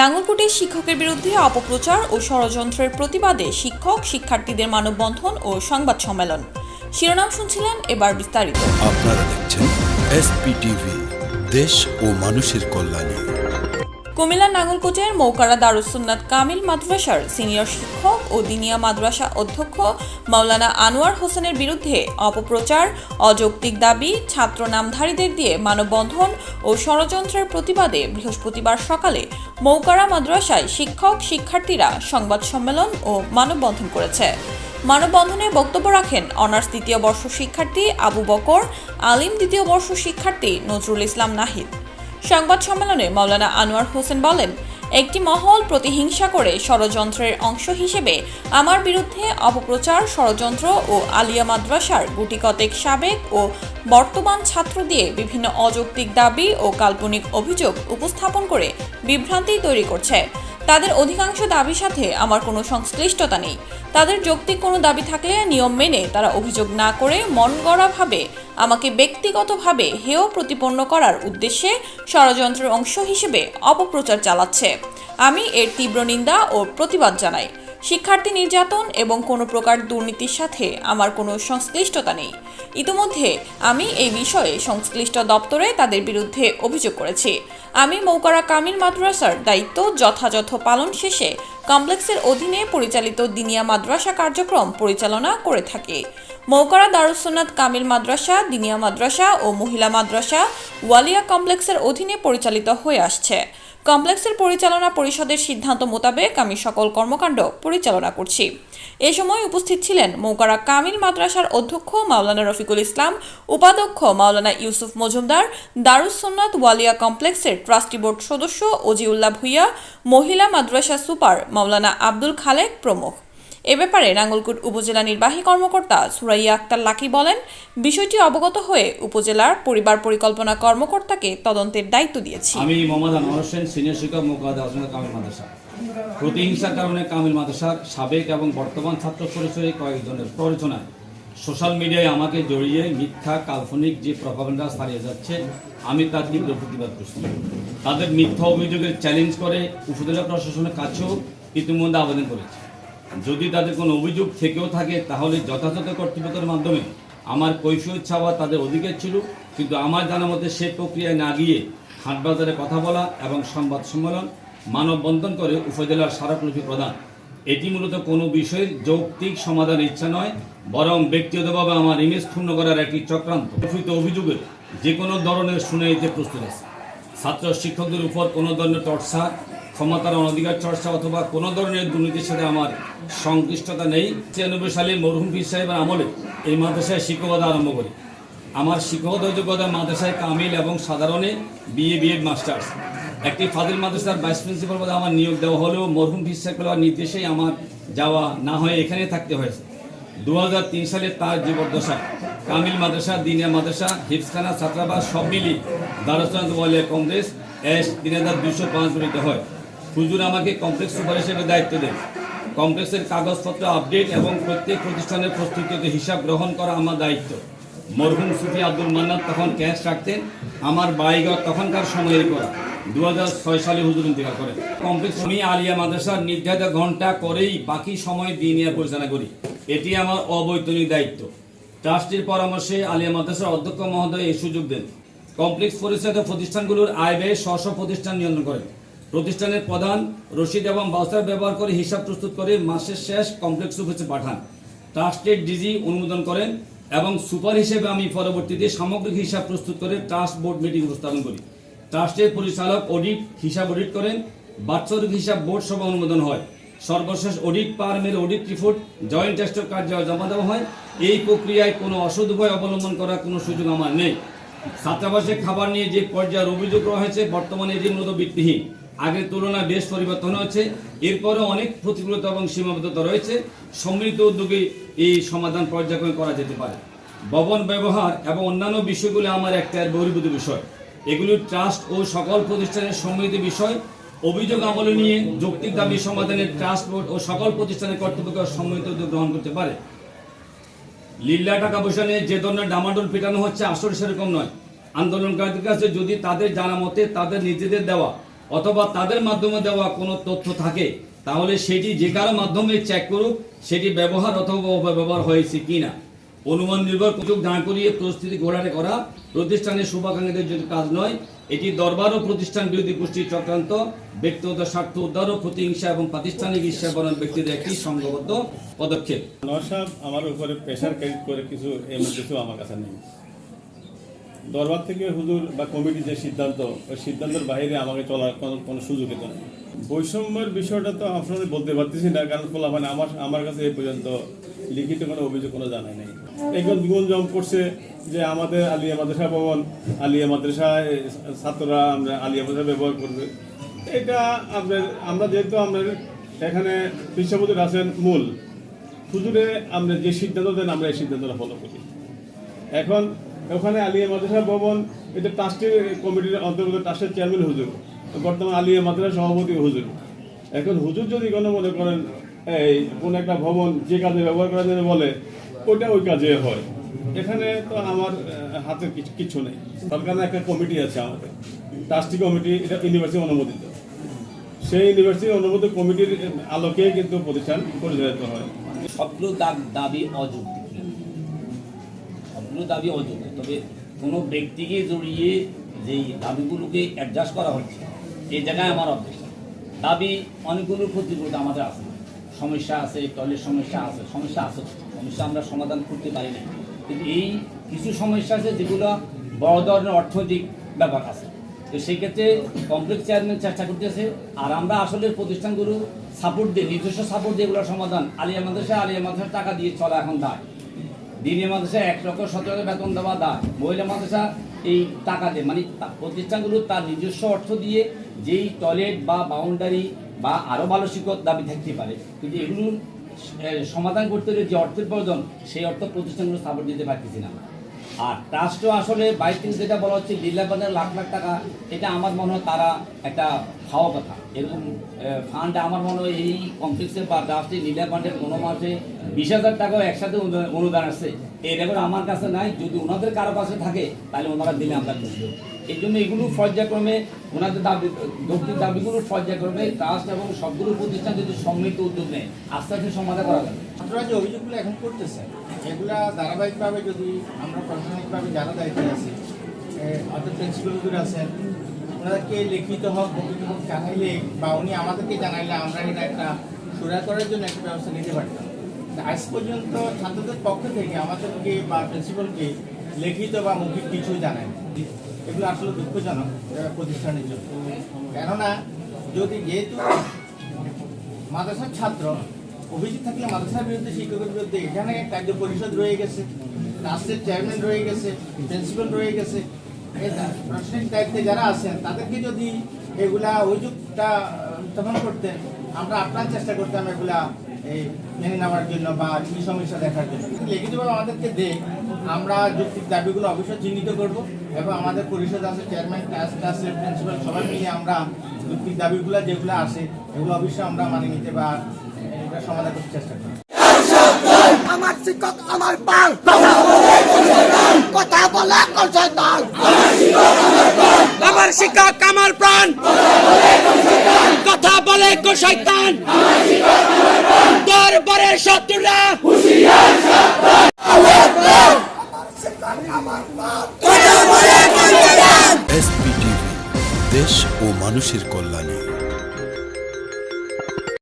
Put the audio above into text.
নাঙ্গলকোটে শিক্ষকের বিরুদ্ধে অপপ্রচার ও ষড়যন্ত্রের প্রতিবাদে শিক্ষক, শিক্ষার্থীদের মানববন্ধন ও সংবাদ সম্মেলন। শিরোনাম শুনছিলেন এবার বিস্তারিত। আপনারা দেখছেন এসপিটিভি দেশ ও মানুষের কল্যাণে। কুমিল্লা নাঙ্গলকোটের মৌকারা দারুসুন্নাত কামিল মাদ্রাসার সিনিয়র শিক্ষক ও দিনিয়া মাদ্রাসা অধ্যক্ষ মাওলানা আনোয়ার হোসেনের বিরুদ্ধে অপপ্রচার, অযৌক্তিক দাবি, ছাত্র নামধারীদের দিয়ে মানববন্ধন ও ষড়যন্ত্রের প্রতিবাদে বৃহস্পতিবার সকালে মৌকারা মাদ্রাসায় শিক্ষক, শিক্ষার্থীরা সংবাদ সম্মেলন ও মানববন্ধন করেছে। মানববন্ধনে বক্তব্য রাখেন অনার্স দ্বিতীয় বর্ষ শিক্ষার্থী আবু বকর, আলিম দ্বিতীয় বর্ষ শিক্ষার্থী নজরুল ইসলাম নাহিদ। সংবাদ সম্মেলনে মাওলানা আনোয়ার হোসেন বলেন, একটি মহল প্রতিহিংসা করে ষড়যন্ত্রের অংশ হিসেবে আমার বিরুদ্ধে অপপ্রচার, ষড়যন্ত্র ও আলিয়া মাদ্রাসার গুটিকতেক সাবেক ও বর্তমান ছাত্র দিয়ে বিভিন্ন অযৌক্তিক দাবি ও কাল্পনিক অভিযোগ উপস্থাপন করে বিভ্রান্তি তৈরি করছে। তাদের অধিকাংশ দাবির সাথে আমার কোনো সংশ্লিষ্টতা নেই। তাদের যৌক্তিক কোনো দাবি থাকলে নিয়ম মেনে তারা অভিযোগ না করে মন গড়াভাবে আমাকে ব্যক্তিগতভাবে হেয় প্রতিপন্ন করার উদ্দেশ্যে ষড়যন্ত্রের অংশ হিসেবে অপপ্রচার চালাচ্ছে। আমি এর তীব্র নিন্দা ও প্রতিবাদ জানাই। শিক্ষার্থী নির্যাতন এবং কোনো প্রকার দুর্নীতির সাথে আমার কোনো সংশ্লিষ্টতা নেই। ইতিমধ্যে আমি এই বিষয়ে সংশ্লিষ্ট দপ্তরে তাদের বিরুদ্ধে অভিযোগ করেছি। আমি মৌকারা কামিল মাদ্রাসার দায়িত্ব যথাযথ পালন শেষে কমপ্লেক্সের অধীনে পরিচালিত দিনিয়া মাদ্রাসা কার্যক্রম পরিচালনা করে থাকি। মৌকারা দারুসুন্নাত কামিল মাদ্রাসা, দিনিয়া মাদ্রাসা ও মহিলা মাদ্রাসা ওয়ালিয়া কমপ্লেক্সের অধীনে পরিচালিত হয়ে আসছে। কমপ্লেক্সের পরিচালনা পরিষদের সিদ্ধান্ত মোতাবেক আমি সকল কর্মকাণ্ড পরিচালনা করছি। এ সময় উপস্থিত ছিলেন মৌকারা কামিল মাদ্রাসার অধ্যক্ষ মাওলানা রফিকুল ইসলাম, উপাধ্যক্ষ মাওলানা ইউসুফ মজুমদার দারুসন্নাত ওয়ালিয়া কমপ্লেক্সের ট্রাস্টি বোর্ড সদস্য অজিউল্লাহ ভুইয়া, মহিলা মাদ্রাসা সুপার মাওলানা আব্দুল খালেক প্রমুখ। এ ব্যাপারে নাঙ্গলকোট উপজেলা নির্বাহী কর্মকর্তা সুরাইয়া আক্তার লাকি বলেন, বিষয়টি অবগত হয়ে উপজেলার পরিবার পরিকল্পনা কর্মকর্তাকে তদন্তের দায়িত্ব দিয়েছি। আমি মোহাম্মদ আনোয়ার হোসেন, সিনিয়র শিক্ষক কামিল মাদ্রাসা। প্রতিহিংসার কারণে কামিল মাদ্রাসার সাবেক এবং বর্তমান ছাত্র পরিচয়ে কয়েকজনের প্ররোচনায় সোশ্যাল মিডিয়ায় আমাকে জড়িয়ে মিথ্যা, কাল্পনিক যে প্রভাবনা ছাড়িয়ে যাচ্ছে, আমি তার তীব্র প্রতিবাদ করছি। তাদের মিথ্যা অভিযোগের চ্যালেঞ্জ করে উপজেলা প্রশাসনের কাছেও ইতিমধ্যে আবেদন করেছে। যদি তাদের কোনো অভিযোগ থেকেও থাকে, তাহলে যথাযথ কর্তৃপক্ষের মাধ্যমে আমার কৈফিয়ত ছাওয়া তাদের অধিকার ছিল। কিন্তু আমার জানা মতে সে প্রক্রিয়ায় না গিয়ে হাটবাজারে কথা বলা এবং সংবাদ সম্মেলন মানববন্ধন করে উপজেলার স্মারকলিপি প্রদান। এটি মূলত কোনো বিষয়ের যৌক্তিক সমাধানের ইচ্ছা নয়, বরং ব্যক্তিগতভাবে আমার ইমেজ ক্ষুণ্ণ করার একটি চক্রান্ত। অভিযোগের যে কোনো ধরনের শুনানিতে প্রস্তুত আছে। ছাত্র শিক্ষকদের উপর কোনো ধরনের চর্চা ক্ষমতার অনধিকার চর্চা অথবা কোনো ধরনের দুর্নীতির সাথে আমার সংশ্লিষ্টতা নেই। ছিয়ানব্বই সালে মরহুম পীর সাহেবের আমলে এই মাদ্রাসায় শিক্ষকতা আরম্ভ করি। আমার শিক্ষকতা যোগ্যতা মাদ্রাসায় কামিল এবং সাধারণে বিএ বিএড মাস্টার্স একটি ফাদিল মাদ্রাসার ভাইস প্রিন্সিপাল পদে আমার নিয়োগ দেওয়া হলেও মরহুম পীর সাহেবের নির্দেশেই আমার যাওয়া না হয়ে এখানে থাকতে হয়েছে। দু হাজার তিন সালে তার জীবদ্দশা কামিল মাদ্রাসা, দিনিয়া মাদ্রাসা হিফসখানা ছাত্রাবাস সব মিলিয়ে ওয়ালিয়া কংগ্রেস এস তিন হাজার দুশো পাঁচ হয়। হুজুর আমাকে কমপ্লেক্স সুপার হিসেবে দায়িত্ব দেন। কমপ্লেক্সের কাগজপত্র আপডেট এবং প্রত্যেক প্রতিষ্ঠানের প্রস্তুতিতে হিসাব গ্রহণ করা আমার দায়িত্ব। মরহুম সুফি আব্দুল মান্নাত তখন ক্যাশ রাখতেন, আমার বাড়িঘর তখনকার সময়ের করা দু হাজার ছয় সালে হুজুর ইন্তেকাল করেন। কমপ্লেক্স আমি আলিয়া মাদ্রাসার নির্ধারিত ঘণ্টা করেই বাকি সময় দিয়ে দিনিয়া পরিচালনা করি। এটি আমার অবৈতনিক দায়িত্ব। ট্রাস্টির পরামর্শে আলিয়া মাদ্রাসার অধ্যক্ষ মহোদয় এই সুযোগ দেন। কমপ্লেক্স পরিচালিত প্রতিষ্ঠানগুলোর আয় ব্যয় স্ব প্রতিষ্ঠান নিয়ন্ত্রণ করেন। প্রতিষ্ঠানের প্রধান রশিদ এবং বাউসার ব্যবহার করে হিসাব প্রস্তুত করে মাসের শেষ কমপ্লেক্স অফিসে পাঠান। ট্রাস্টের ডিজি অনুমোদন করেন এবং সুপার হিসেবে আমি পরবর্তীতে সামগ্রিক হিসাব প্রস্তুত করে ট্রাস্ট বোর্ড মিটিং উপস্থাপন করি। ট্রাস্টের পরিচালক অডিট হিসাব অডিট করেন, বাৎসরিক হিসাব বোর্ড সভা অনুমোদন হয়। সর্বশেষ অডিট পারমের অডিট রিপোর্ট, জয়েন্ট টেস্টের কার্যালয় জমা দেওয়া হয়। এই প্রক্রিয়ায় কোনো অসৎ উপায় অবলম্বন করার কোনো সুযোগ আমার নেই। ছাত্রাবাসে খাবার নিয়ে যে পর্যায়ের অভিযোগ রয়েছে, বর্তমানে এটি মূলত ভিত্তিহীন। আগের তুলনায় বেশ পরিবর্তন হয়েছে। এরপরও অনেক প্রতিকূলতা এবং সীমাবদ্ধতা রয়েছে। সম্মিলিত উদ্যোগে এই সমাধান পর্যায়ক্রমে করা যেতে পারে। ভবন ব্যবহার এবং অন্যান্য বিষয়গুলো আমার একটা বহির্ভূত বিষয়। এগুলি ট্রাস্ট ও সকল প্রতিষ্ঠানের সম্মিলিত বিষয়। অভিযোগ আমলে নিয়ে যৌক্তিক দাবি সমাধানের ট্রাস্ট বোর্ড ও সকল প্রতিষ্ঠানের কর্তৃপক্ষ সম্মিলিত উদ্যোগ গ্রহণ করতে পারে। লিল্লা টাকা পয়সা নিয়ে যে ধরনের ডামাডোল পেটানো হচ্ছে, আসলে সেরকম নয়। আন্দোলনকারীদের কাছে যদি তাদের জানা মতে তাদের নিজেদের দেওয়া অথবা তাদের মাধ্যমে দেওয়া কোনো তথ্য থাকে, তাহলে সেটি যে কারও মাধ্যমে চেক করুক, সেটি ব্যবহার অথবা অপব্যবহার হয়েছে কিনা। অনুমান নির্ভর সুযোগ দাঁড় করিয়ে প্রস্তুতি ঘোরাটে করা প্রতিষ্ঠানের শুভাকাঙ্ক্ষীদের যদি কাজ নয়। এটি দরবার ও প্রতিষ্ঠান বিরোধী গোষ্ঠীর চক্রান্ত, ব্যক্তিগত স্বার্থ উদ্ধার ও প্রতিহিংসা এবং প্রাতিষ্ঠানিক ঈর্ষাবরণ ব্যক্তিদের একটি সংঘবদ্ধ পদক্ষেপ। সাহেব আমার উপরে প্রেশার ক্রিয়েট করে কিছু, এমন কিছু আমার কাছে নেই। দরবার থেকে হুজুর বা কমিটির যে সিদ্ধান্ত, ওই সিদ্ধান্তের বাইরে আমাকে চলার কোনো কোনো সুযোগই তো নেই। বৈষম্যের বিষয়টা তো আপনাদের বলতে পারতেছি না, কারণ খোলা মানে আমার আমার কাছে এই পর্যন্ত লিখিত কোনো অভিযোগ, কোনো জানাই নেই। একজন গুঞ্জম করছে যে আমাদের আলিয়া মাদ্রাসা ভবন, আলিয়া মাদ্রাসায় ছাত্ররা আমরা আলিয়া মাদ্রাসা ব্যবহার করবে। এটা আপনার, আমরা যেহেতু আমাদের এখানে বিশ্বপতির আছেন মূল, হুজুরে আমরা যে সিদ্ধান্ত দেন, আমরা এই সিদ্ধান্তটা ফলো করি। এখন ওখানে আলিয়া মাদ্রাসা ভবন, এটা ট্রাস্টি কমিটির অন্তর্গত ট্রাস্টের চেয়ারম্যান হুজুর। বর্তমান আলিয়া মাদ্রাসা সভাপতি হুজুর। এখন হুজুর যদি কোনো মনে করেন, এই কোন একটা ভবন যে কাজে ব্যবহার করার জন্য বলে ওটা ওই কাজে হয়। এখানে তো আমার হাতে কিছু- নেই। সরকারের একটা কমিটি আছে আমাদের। ট্রাস্টি কমিটি এটা ইউনিভার্সিটি অনুমোদিত। সেই ইউনিভার্সিটি অনুমোদিত কমিটির আলোকে কিন্তু প্রতিষ্ঠান পরিচালিত হয়। সবগুলো দাব- অযৌক্তিক সবগুলো দাবি অযৌক্তিক তবে কোনো ব্যক্তিকে জড়িয়ে যেই দাবিগুলোকে অ্যাডজাস্ট করা হচ্ছে এই জায়গায় আমার অবজেকশন দাবি অনেকগুলোর ক্ষতিপূরণ আমাদের আছে। সমস্যা আছে টয়লেট সমস্যা আছে সমস্যা আছে, সমস্যা আমরা সমাধান করতে পারি না কিন্তু এই কিছু সমস্যা আছে যেগুলো বড় ধরনের অর্থনৈতিক ব্যাপার আছে। তো সেই ক্ষেত্রে কমপ্লেক্স চেয়ারম্যান চেষ্টা করতেছে আর আমরা আসলে প্রতিষ্ঠানগুলো সাপোর্ট দিই নিজস্ব সাপোর্ট দিয়ে এগুলোর সমাধান। আলিয়া মাদ্রাসা, আলিয়া মাদ্রাসার টাকা দিয়ে চলা এখন দায়। দিনের মাদ্রাসা এক লক্ষ সতেরো বেতন দেওয়া দায়। মহিলা মাদ্রাসা এই টাকা দিয়ে মানে প্রতিষ্ঠানগুলো তার নিজস্ব অর্থ দিয়ে যেই টয়লেট বা বাউন্ডারি বা আরও ভালো শিক্ষক দাবি থাকতে পারে। কিন্তু এগুলো সমাধান করতে হলে যে অর্থের প্রয়োজন, সেই অর্থ প্রতিষ্ঠানগুলো স্থাপন দিতে পারতেছি না। আর ট্রাস্টও আসলে বাইশ থেকে যেটা বলা হচ্ছে লীলাবানের লাখ লাখ টাকা, এটা আমার মনে হয় তারা একটা খাওয়া কথা। এরকম ফান্ড আমার মনে হয় এই কমপ্লেক্সের বা ট্রাস্টে লীলা ফান্ডের কোনো মাসে বিশ হাজার টাকাও একসাথে অনুদান- আসছে এই রেকর্ড আমার কাছে নাই। যদি ওনাদের কারও কাছে থাকে, তাহলে ওনারা দিলে আমরা বুঝব এই জন্য এগুলো পর্যায়ক্রমে ওনাদের দাবি দক্ষিণ দাবিগুলো পর্যায়ক্রমে ট্রাস্ট এবং সবগুলো প্রতিষ্ঠান যদি সম্মিলিত উদ্যোগ নেয়, আস্তে আস্তে সমাধান করা যাবে। আপনারা যে অভিযোগগুলো এখন করতেছেন এগুলা ধারাবাহিকভাবে যদি আমরা প্রশাসনিকভাবে যারা দায়িত্বে আছি অর্থাৎ প্রিন্সিপাল আছেন ওনাদেরকে লিখিত হোক মৌখিক হোক জানাইলে বা উনি আমাদেরকে জানাইলে আমরা এটা একটা সুরা করার জন্য একটা ব্যবস্থা নিতে পারতাম। আজ পর্যন্ত ছাত্রদের পক্ষ থেকে আমাদেরকে বা প্রিন্সিপালকে লিখিত বা মৌখিক কিছু জানায় এগুলো আসলে দুঃখজনক প্রতিষ্ঠানের জন্য। কেননা, যদি যেহেতু মাদ্রাসার ছাত্র অভিযোগ থাকলে মাদ্রাসার বিরুদ্ধে, শিক্ষকের বিরুদ্ধে এখানে কার্য পরিষদ রয়ে গেছে, রাষ্ট্রের চেয়ারম্যান রয়ে গেছে প্রিন্সিপাল রয়ে গেছে। প্রশাসনিক দায়িত্বে যারা আছেন, তাদেরকে যদি এগুলা অভিযোগটা উত্থাপন করতেন আমরা আপনার চেষ্টা করতাম এগুলা, এই মেনে নেওয়ার জন্য বা কি সমস্যা দেখার জন্য। লিখিতভাবে আমাদেরকে দে, আমরা যৌক্তিক দাবিগুলো অবশ্যই চিহ্নিত করব এবং আমাদের পরিষদ আছে চেয়ারম্যান ক্লাস ক্লাসের প্রিন্সিপাল সবাই মিলে আমরা যৌক্তিক দাবিগুলো যেগুলো আসে, এগুলো অবশ্যই আমরা মানে নিতে বা সমাধান করতে চেষ্টা করব আমার শিক্ষক আমার পাল। কথা বলে করছে দল আমার শিক্ষক আমার প্রাণ। কথা বলে শয়তান দরবারের শত্রুরা। দেশ ও মানুষের কল্যাণে।